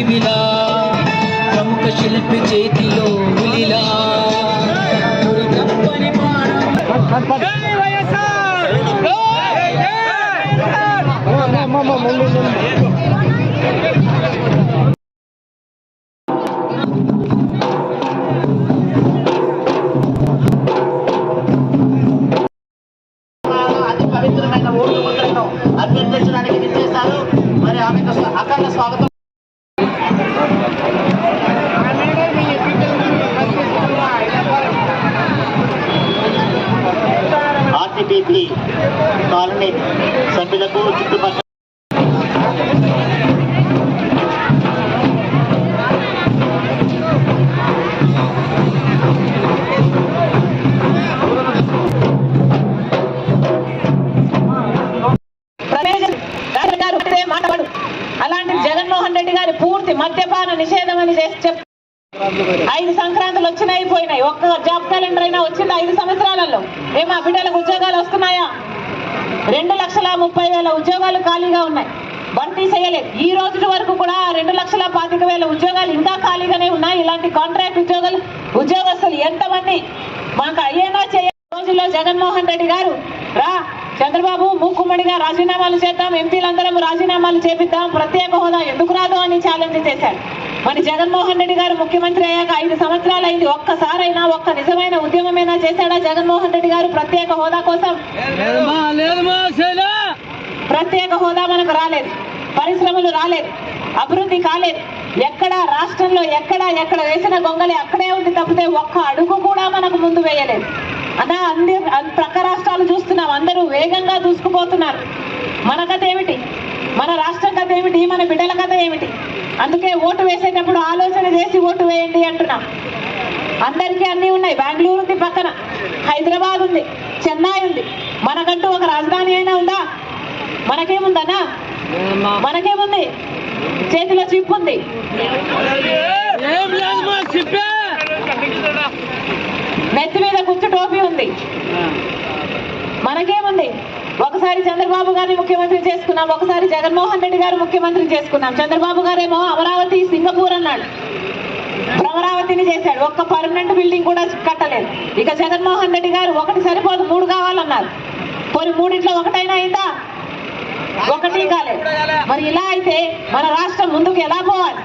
దివిలా ప్రముఖ శిల్పి చేతిలో ఉలిలా. ఆర్టీపీపీ కాలనీ సభ్యులకు చుట్టుపక్కల సంవత్సరాలలో ఏ మా బిడ్డలకు ఉద్యోగాలు వస్తున్నాయా? రెండు లక్షల ముప్పై వేల ఉద్యోగాలు ఖాళీగా ఉన్నాయి. భర్తీ చేయలేదు. ఈ రోజు వరకు కూడా రెండు లక్షల పాతిక వేల ఉద్యోగాలు ఇంకా ఖాళీగానే ఉన్నాయి. ఇలాంటి కాంట్రాక్ట్ ఉద్యోగాలు ఉద్యోగస్తులు ఎంతమంది? మాకు అయ్యేనా చేయ రోజుల్లో జగన్మోహన్ రెడ్డి గారు రా చంద్రబాబు మూకుమ్మడిగా రాజీనామాలు చేద్దాం ఎంపీలందరం రాజీనామాలు చేపిద్దాం ప్రత్యేక హోదా ఎందుకు రాదు అని ఛాలెంజ్ చేశారు. మరి జగన్మోహన్ రెడ్డి గారు ముఖ్యమంత్రి అయ్యాక ఐదు సంవత్సరాలు అయింది ఒక్కసారైనా ఒక్క నిజమైన ఉద్యమమైనా చేశాడా జగన్మోహన్ రెడ్డి గారు ప్రత్యేక హోదా కోసం? ప్రత్యేక హోదా మనకు రాలేదు పరిశ్రమలు రాలేదు అభివృద్ధి కాలేదు. ఎక్కడ రాష్ట్రంలో ఎక్కడ ఎక్కడ వేసిన గొంగలి అక్కడే ఉంది తప్పితే ఒక్క అడుగు కూడా మనకు ముందు వేయలేదు. అన్నా అన్ని ప్రక్క రాష్ట్రాలు చూస్తున్నాం. అందరూ వేగంగా దూసుకుపోతున్నారు. మన కథ ఏమిటి? మన రాష్ట్రం కథ ఏమిటి? మన బిడ్డల కథ ఏమిటి? అందుకే ఓటు వేసేటప్పుడు ఆలోచన చేసి ఓటు వేయండి అంటున్నాం. అందరికీ అన్నీ ఉన్నాయి. బెంగళూరు ఉంది పక్కన. హైదరాబాద్ ఉంది. చెన్నై ఉంది. మనకంటూ ఒక రాజధాని అయినా ఉందా? మనకేముందన్నా? మనకేముంది? చేతిలో చిప్ ఉంది నెత్తి మీద కుచ్చు టోపీ ఉంది. మనకేముంది? ఒకసారి చంద్రబాబు గారిని ముఖ్యమంత్రి చేసుకున్నాం ఒకసారి జగన్మోహన్ రెడ్డి గారు ముఖ్యమంత్రి చేసుకున్నాం. చంద్రబాబు గారేమో అమరావతి సింగపూర్ అన్నాడు. అమరావతిని చేశాడు. ఒక్క పర్మనెంట్ బిల్డింగ్ కూడా కట్టలేదు. ఇక జగన్మోహన్ రెడ్డి గారు ఒకటి సరిపోదు మూడు కావాలన్నారు. పోనీ మూడింట్లో ఒకటైనా అయిందా? ఒకటి కాలేదు. మరి ఇలా అయితే మన రాష్ట్రం ముందుకు ఎలా పోవాలి?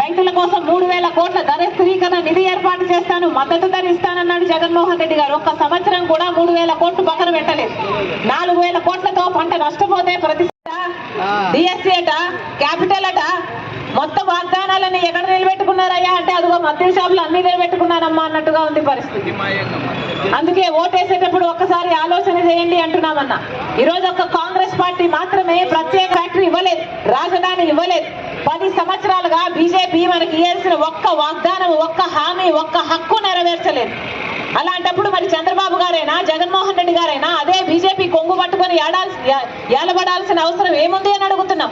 రైతుల కోసం మూడు వేల కోట్ల ధర స్థిరీకరణ నిధి ఏర్పాటు చేస్తాను మద్దతు ధర ఇస్తానన్నాడు జగన్మోహన్ రెడ్డి గారు. ఒక్క సంవత్సరం కూడా మూడు వేల కోట్లు పక్కన పెట్టలేదు. నాలుగు వేల కోట్లతో పంట నష్టపోతే ప్రతి డిఎస్సీ అట క్యాపిటల్ అట మొత్తం వాగ్దానాలని ఎక్కడ నిలబెట్టుకున్నారయ్యా? అంటే అదిగో మద్యం షాపులు అన్ని నిలబెట్టుకున్నానమ్మా అన్నట్టుగా ఉంది పరిస్థితి. అందుకే ఓటేసేటప్పుడు ఒక్కసారి ఆలోచన చేయండి అంటున్నామన్నా. ఈ రోజు ఒక కాంగ్రెస్ పార్టీ మాత్రమే ప్రత్యేక ఫ్యాక్టరీ ఇవ్వలేదు రాజధాని ఇవ్వలేదు. పది సంవత్సరాలుగా బీజేపీ మనకి ఇవ్వాల్సిన ఒక్క వాగ్దానం ఒక్క హామీ ఒక్క హక్కు నెరవేర్చలేదు. అలాంటప్పుడు మరి చంద్రబాబు గారైనా జగన్మోహన్ రెడ్డి గారైనా అదే బీజేపీ కొంగు పట్టుకొని ఏడాల్సి ఏలబడాల్సిన అవసరం ఏముంది అని అడుగుతున్నాం.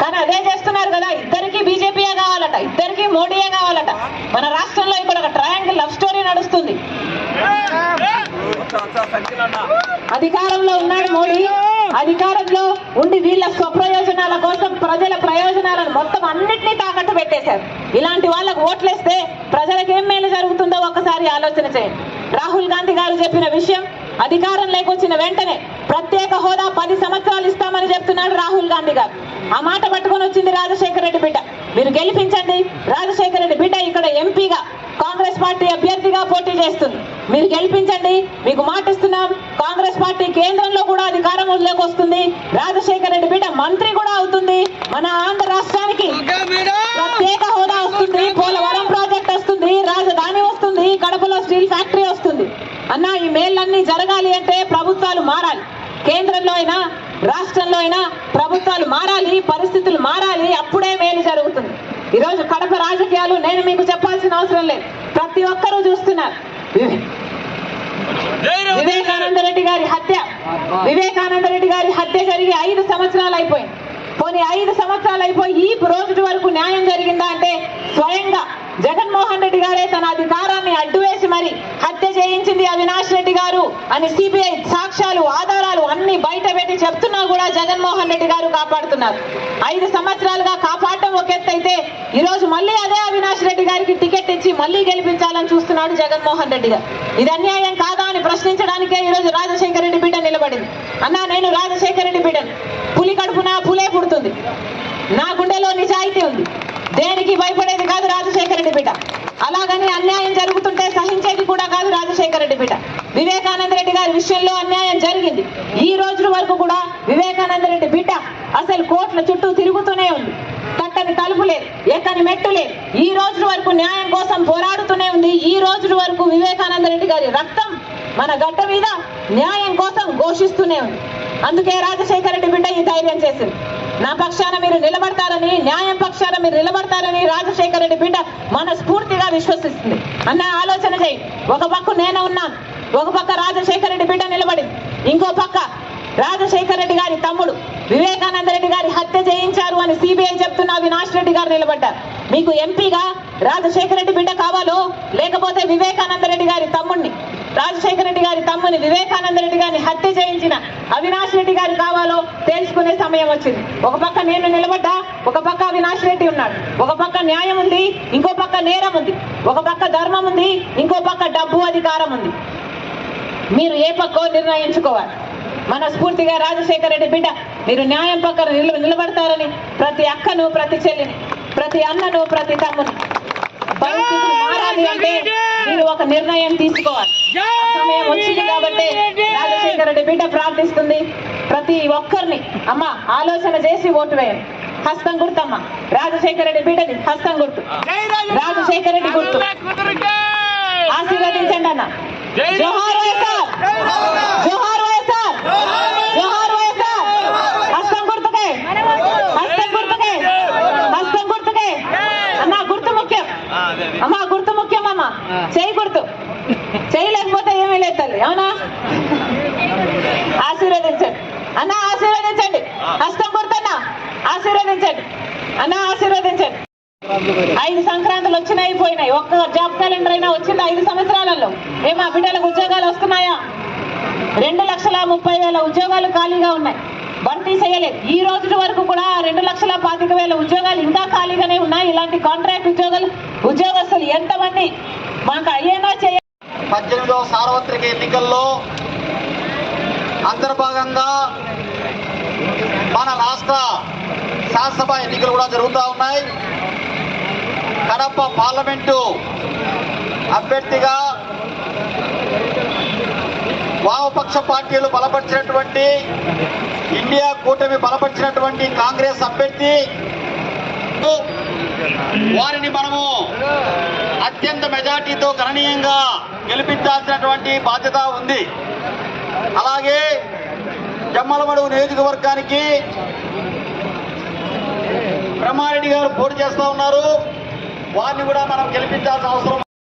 కానీ అదే చేస్తున్నారు కదా ఇద్దరికి బీజేపీయే కావాలట ఇద్దరికి మోడీయే కావాలట. మన రాష్ట్రంలో ఇప్పుడు ఒక ట్రయాంగిల్ లవ్ స్టోరీ నడుస్తుంది. అధికారంలో ఉన్నాడు మోడీ. అధికారంలో ఉండి వీళ్ళ స్వప్రయోజనాల కోసం ప్రజల ప్రయోజనాలను మొత్తం అన్నింటినీ తాకట్టు పెట్టేశారు. ఇలాంటి వాళ్ళకు ఓట్లేస్తే ప్రజలకు ఏం మేలు జరుగుతుందో ఒక్కసారి ఆలోచన చేయండి. రాహుల్ గాంధీ గారు చెప్పిన విషయం అధికారం లేకొచ్చిన వెంటనే ప్రత్యేక హోదా పది సంవత్సరాలు ఇస్తామని చెప్తున్నాడు రాహుల్ గాంధీ గారు. ఆ మాట పట్టుకొని వచ్చింది రాజశేఖర రెడ్డి బిడ్డ. మీరు గెలిపించండి. రాజశేఖర రెడ్డి బిడ్డ ఇక్కడ ఎంపీగా కాంగ్రెస్ పార్టీ అభ్యర్థిగా పోటీ చేస్తుంది. మీరు గెలిపించండి. మీకు మాటిస్తున్నాం కాంగ్రెస్ పార్టీ కేంద్రంలో కూడా అధికారంలోకి వస్తుంది రాజశేఖర రెడ్డి బిడ్డ మంత్రి కూడా అవుతుంది. మన ఆంధ్ర రాష్ట్రానికి ప్రత్యేక హోదా వస్తుంది. పోలవరం ప్రాజెక్ట్ వస్తుంది. రాజధాని వస్తుంది. కడపలో స్టీల్ ఫ్యాక్టరీ వస్తుంది. అన్న ఈ మేళ్ళన్నీ జరగాలి అంటే ప్రభుత్వాలు మారాలి. కేంద్రంలో అయినా రాష్ట్రంలో అయినా ప్రభుత్వాలు మారాలి పరిస్థితులు మారాలి అప్పుడే మేలు జరుగుతుంది. ఈరోజు కడప రాజకీయాలు నేను మీకు చెప్పాల్సిన అవసరం లేదు. ప్రతి ఒక్కరూ చూస్తున్నారు. వివే- వివేకానంద రెడ్డి గారి హత్య. వివేకానంద రెడ్డి గారి హత్య జరిగి ఐదు సంవత్సరాలు అయిపోయింది. పోనీ ఐదు సంవత్సరాలు అయిపోయి ఈ రోజు వరకు న్యాయం జరిగిందా అంటే స్వయంగా జగన్మోహన్ రెడ్డి గారే తన అధికారాన్ని అడ్డువేసి మరి హత్య చేయించింది అవినాష్ రెడ్డి గారు అని సిబిఐ సాక్ష్యాలు ఆధారాలు అన్ని బయట పెట్టి చెప్తున్నా కూడా జగన్మోహన్ రెడ్డి గారు కాపాడుతున్నారు. ఐదు సంవత్సరాలుగా కాపాడటం ఒక ఎత్తైతే ఈరోజు ఈ రోజు మళ్ళీ అదే అవినాష్ రెడ్డి గారికి టికెట్ ఇచ్చి మళ్ళీ గెలిపించాలని చూస్తున్నాడు జగన్మోహన్ రెడ్డి గారు. ఇది అన్యాయం కాదా అని ప్రశ్నించడానికే ఈ రోజు రాజశేఖర రెడ్డి బిడ్డ నిలబడింది. అన్నా నేను రాజశేఖర రెడ్డి బిడ్డను పులి కడుపున పులే పుడుతుంది. నా గుండెలో నిజాయితీ ఉంది. దేనికి భయపడేది కాదు రాజశేఖర రెడ్డి బిడ్డ. అలాగని అన్యాయం జరుగుతుంటే సహించేది కూడా కాదు రాజశేఖర రెడ్డి బిడ్డ. వివేకానంద రెడ్డి గారి విషయంలో అన్యాయం జరిగింది. ఈ రోజు వరకు కూడా వివేకానంద రెడ్డి బిడ్డ అసలు కోట్ల చుట్టూ తిరుగుతూనే ఉంది. కట్టని తలుపు లేదు ఎక్కని మెట్టు లేదు. ఈ రోజు వరకు న్యాయం కోసం పోరాడుతూనే ఉంది. ఈ రోజు వరకు వివేకానంద రెడ్డి గారి రక్తం మన గడ్డ మీద న్యాయం కోసం ఘోషిస్తూనే ఉంది. అందుకే రాజశేఖర రెడ్డి బిడ్డ ఈ ధైర్యం చేసింది. నా పక్షాన మీరు నిలబడతారని న్యాయం పక్షాన మీరు నిలబడతారని రాజశేఖర రెడ్డి బిడ్డ మనస్ఫూర్తిగా విశ్వసిస్తుంది. అన్న ఆలోచన చేయి. ఒక పక్క నేను ఉన్నాను. ఒక పక్క రాజశేఖర రెడ్డి బిడ్డ నిలబడింది. ఇంకో పక్క రాజశేఖర రెడ్డి గారి తమ్ముడు వివేకానంద రెడ్డి గారి హత్య చేయించారు అని సిబిఐ చెప్తున్న అవినాష్ రెడ్డి గారు నిలబడ్డారు. మీకు ఎంపీగా రాజశేఖర రెడ్డి బిడ్డ కావాలో లేకపోతే వివేకానంద రెడ్డి గారి తమ్ముడిని రాజశేఖర రెడ్డి గారి తమ్ముని వివేకానంద రెడ్డి గారిని హత్య చేయించిన అవినాష్ రెడ్డి గారు కావాలో తేల్చుకునే సమయం వచ్చింది. ఒక పక్క నేను నిలబడ్డా ఒక పక్క అవినాష్ రెడ్డి ఉన్నాడు. ఒక పక్క న్యాయం ఉంది ఇంకో పక్క నేరం ఉంది. ఒక పక్క ధర్మం ఉంది ఇంకో పక్క డబ్బు అధికారం ఉంది. మీరు ఏ పక్కో నిర్ణయించుకోవాలి. మనస్ఫూర్తిగా రాజశేఖర రెడ్డి బిడ్డ మీరు న్యాయం పక్కన నిలబడతారని ప్రతి అక్కను ప్రతి చెల్లిని ప్రతి అన్నను ప్రతి తమ్ముని పరిస్థితులు మారాలి అంటే మీరు ఒక నిర్ణయం తీసుకోవాలి. ఆ సమయం వచ్చింది కాబట్టి రాజశేఖర రెడ్డి బిడ్డ ప్రార్థిస్తుంది. ప్రతి ఒక్కరిని అమ్మ ఆలోచన చేసి ఓటు వేయండి. హస్తం గుర్తమ్మ. రాజశేఖర రెడ్డి బిడ్డది హస్తం గుర్తు. రాజశేఖర రెడ్డి గుర్తు. ఆశీర్వదించండి అన్న. జోహార్ వైఎస్ఆర్ జోహార్ వైఎస్ఆర్ హస్తం గుర్తుకే హస్తం గుర్తుకే హస్తం గుర్తుకే అన్న గుర్తు ముఖ్యం అమ్మా గుర్తు చేయకూడదు. చేయలేకపోతే ఏమీ లేదు తల్లి అవునా? ఆశీర్వదించండి. అన్న ఆశీర్వదించండి. హస్తం గుర్తన్న ఆశీర్వదించండి. అన్న ఆశీర్వదించండి. ఐదు సంక్రాంతులు వచ్చినాయి పోయినాయి. ఒక్క జాబ్ క్యాలెండర్ అయినా వచ్చింది ఐదు సంవత్సరాలలో? ఏ మా బిడ్డలకు ఉద్యోగాలు వస్తున్నాయా? రెండు లక్షల ముప్పై వేల ఉద్యోగాలు ఖాళీగా ఉన్నాయి. భర్తీ చేయలేదు ఈ రోజు వరకు కూడా రెండు లక్షల పాతిక వేల ఉద్యోగాలు ఇంకా ఖాళీగానే ఉన్నాయి. ఇలాంటి కాంట్రాక్ట్ ఉద్యోగాలు ఉద్యోగస్తులు ఎంతమంది మాకు అయ్యేనా చేయ? పద్దెనిమిదవ సార్వత్రిక ఎన్నికల్లో అంతర్భాగంగా మన రాష్ట్ర శాసనసభ ఎన్నికలు కూడా జరుగుతూ ఉన్నాయి. కడప పార్లమెంటు అభ్యర్థిగా వామపక్ష పార్టీలు బలపరిచినటువంటి ఇండియా కూటమి బలపరిచినటువంటి కాంగ్రెస్ అభ్యర్థి. వారిని మనము అత్యంత మెజార్టీతో గణనీయంగా గెలిపించాల్సినటువంటి బాధ్యత ఉంది. అలాగే జమ్మలమడుగు నియోజకవర్గానికి బ్రహ్మారెడ్డి గారు పోటీ చేస్తా ఉన్నారు. వారిని కూడా మనం గెలిపించాల్సిన అవసరం